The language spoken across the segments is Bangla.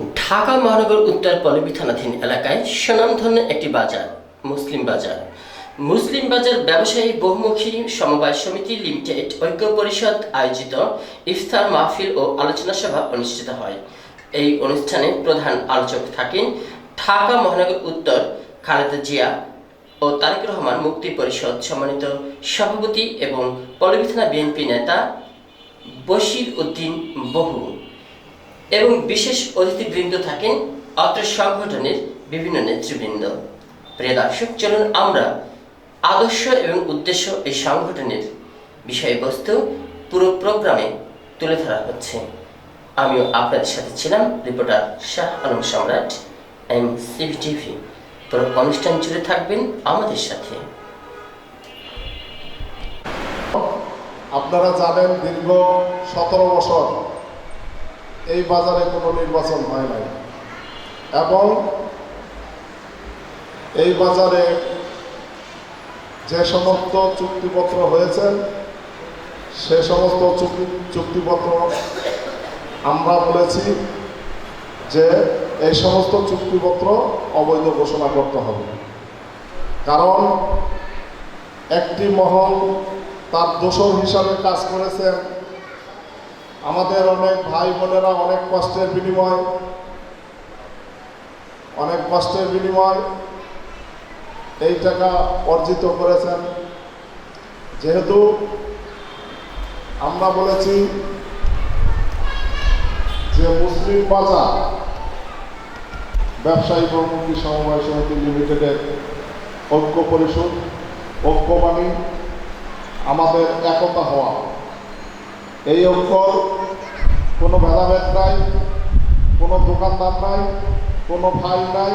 ঢাকা মহানগর উত্তর পল্লবী থানাধীন এলাকায় সুনামধন্য একটি বাজার, মুসলিম বাজার। মুসলিম বাজার ব্যবসায়ী বহুমুখী সমবায় সমিতি লিমিটেড ঐক্য পরিষদ আয়োজিত ইফতার মাহফিল ও আলোচনা সভা অনুষ্ঠিত হয়। এই অনুষ্ঠানে প্রধান আলোচক থাকেন ঢাকা মহানগর উত্তর খালেদা জিয়া ও তারেক রহমান মুক্তি পরিষদ সম্মানিত সভাপতি এবং পল্লবী থানা বিএনপি নেতা বশির উদ্দিন বহু। এবং বিশেষ অতিথিবৃন্দ থাকেন অত্র সংগঠনের বিভিন্ন নেতৃবৃন্দ। প্রিয় দর্শক, চলুন আমরা আদর্শ এবং উদ্দেশ্য এই সংগঠনের বিষয়বস্তু পুরো প্রোগ্রামে তুলে ধরা হচ্ছে। আমিও আপনাদের সাথে ছিলাম রিপোর্টার শাহ আলম সম্রাট, এম সিভিটিভি। পুরো অনুষ্ঠান জুড়ে থাকবেন আমাদের সাথে। আপনারা জানেন দীর্ঘ সতেরো বছর এই বাজারে কোনো নির্বাচন হয় নাই। এবং এই বাজারে যে সমস্ত চুক্তিপত্র হয়েছে, সে সমস্ত চুক্তি চুক্তিপত্র আমরা বলেছি যে এই সমস্ত চুক্তিপত্র অবৈধ ঘোষণা করতে হবে। কারণ একটি মহল তার দোষর হিসাবে কাজ করেছেন আমাদের অনেক ভাই বোনেরা অনেক কষ্টের বিনিময়, অনেক কষ্টের বিনিময় এই টাকা অর্জিত করেছেন। যেহেতু আমরা বলেছি যে মুসলিম বাজার ব্যবসায়ী প্রমুখী সমবায় সমিতি লিমিটেডের ঐক্য পরিষদ, ঐক্যবাণী, আমাদের একতা হওয়া। এই ঐক্যর কোনো ভেদাভেদ নাই, কোনো দোকানদার নাই, কোনো ভাই নাই,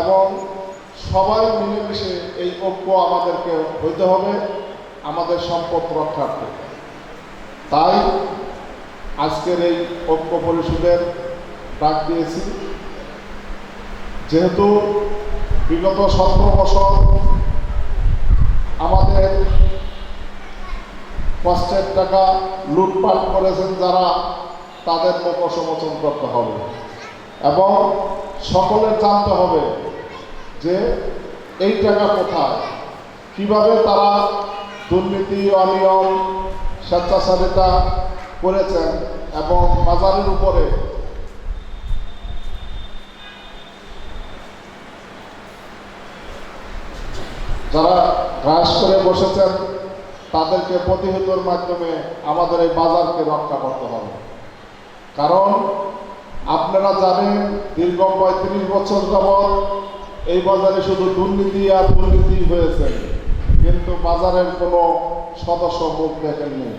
এবং সবাই মিলেমিশে এই ঐক্য আমাদেরকে হইতে হবে, আমাদের সম্পদ রক্ষার্থে তাই আজকের এই ঐক্য পরিষদের ডাক দিয়েছি। যেহেতু বিগত সতেরো বছর আমাদের কষ্টের টাকা লুটপাট করেছেন যারা, তাদের লোকসমোচন করতে হবে। এবং সকলে জানতে হবে যে এই টাকা কোথায়, কীভাবে তারা দুর্নীতি অনিয়ম, স্বেচ্ছাচারিতা করেছেন এবং বাজারের উপরে যারা হ্রাস করে বসেছেন তাদেরকে প্রতিহতর মাধ্যমে আমাদের এই বাজারকে রক্ষা করতে হবে। কারণ আপনারা জানেন, দীর্ঘ পঁয়ত্রিশ বছর যাবৎ এই বাজারে শুধু দুর্নীতি আর দুর্নীতি হয়েছে। কিন্তু বাজারের কোনো সদস্য মুখ দেখেননি।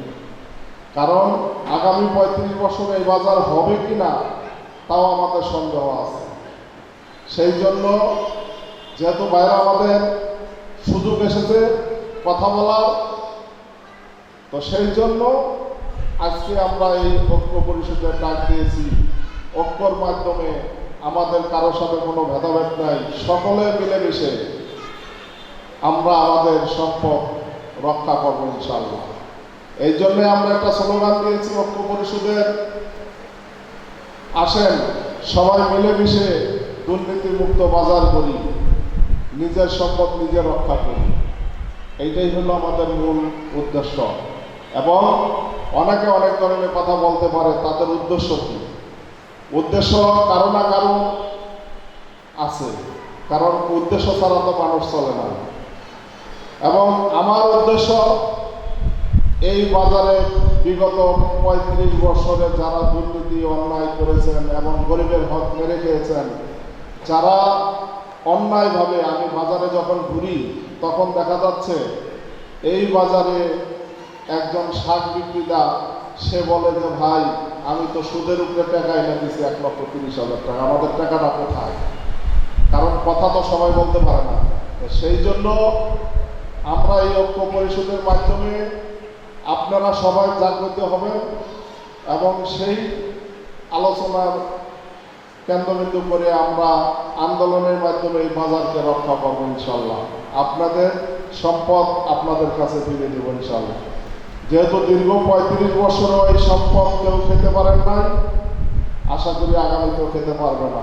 কারণ আগামী পঁয়ত্রিশ বছর এই বাজার হবে কি না তাও আমাদের সন্দেহ আছে। সেই জন্য যেহেতু বাইরে আমাদের সুযোগ এসেছে কথা বলার তো সেই জন্য আজকে আমরা এই ঐক্য পরিষদের ডাক দিয়েছি। ঐক্যর মাধ্যমে আমাদের কারও সাথে কোনো ভেদাভেদ নাই, সকলে মিলেমিশে আমরা আমাদের সম্পদ রক্ষা করব ইনশাল্লাহ এই জন্য আমরা একটা স্লোগান দিয়েছি ঐক্য পরিষদের। আসেন, সবাই মিলেমিশে দুর্নীতিমুক্ত বাজার করি, নিজের সম্পদ নিজে রক্ষা করি। এইটাই হলো আমাদের মূল উদ্দেশ্য। এবং অনেকে অনেক ধরনের কথা বলতে পারে, তাদের উদ্দেশ্য কি? উদ্দেশ্য কারও না কারও আছে, কারণ উদ্দেশ্য ছাড়া তো মানুষ চলে না। এবং আমার উদ্দেশ্য এই বাজারে বিগত পঁয়ত্রিশ বছরে যারা দুর্নীতি, অন্যায় করেছেন এবং গরিবের হক মেরে খেয়েছেন, যারা অন্যায়ভাবে আমি বাজারে যখন ঘুরি, তখন দেখা যাচ্ছে এই বাজারে একজন শাক বিক্রেতা, সে বলে যে, ভাই, আমি তো সুদের উপরে টাকা এনে দিচ্ছি এক লক্ষ তিরিশ হাজার টাকা। আমাদের টাকাটা কোথায়? কারণ কথা তো সবাই বলতে পারে না। সেই জন্য আমরা এই ঐক্য পরিষদের মাধ্যমে আপনারা সবাই জাগ্রত হবেন এবং সেই আলোচনার কেন্দ্রবিন্দু করে আমরা আন্দোলনের মাধ্যমে এই বাজারকে রক্ষা করব ইনশাল্লাহ। আপনাদের সম্পদ আপনাদের কাছে ফিরে দেবো ইনশাল্লাহ। যেহেতু দীর্ঘ পঁয়ত্রিশ বছরও এই সম্পদ কেউ খেতে পারেন নাই, আশা করি আগামী কেউ খেতে পারবে না।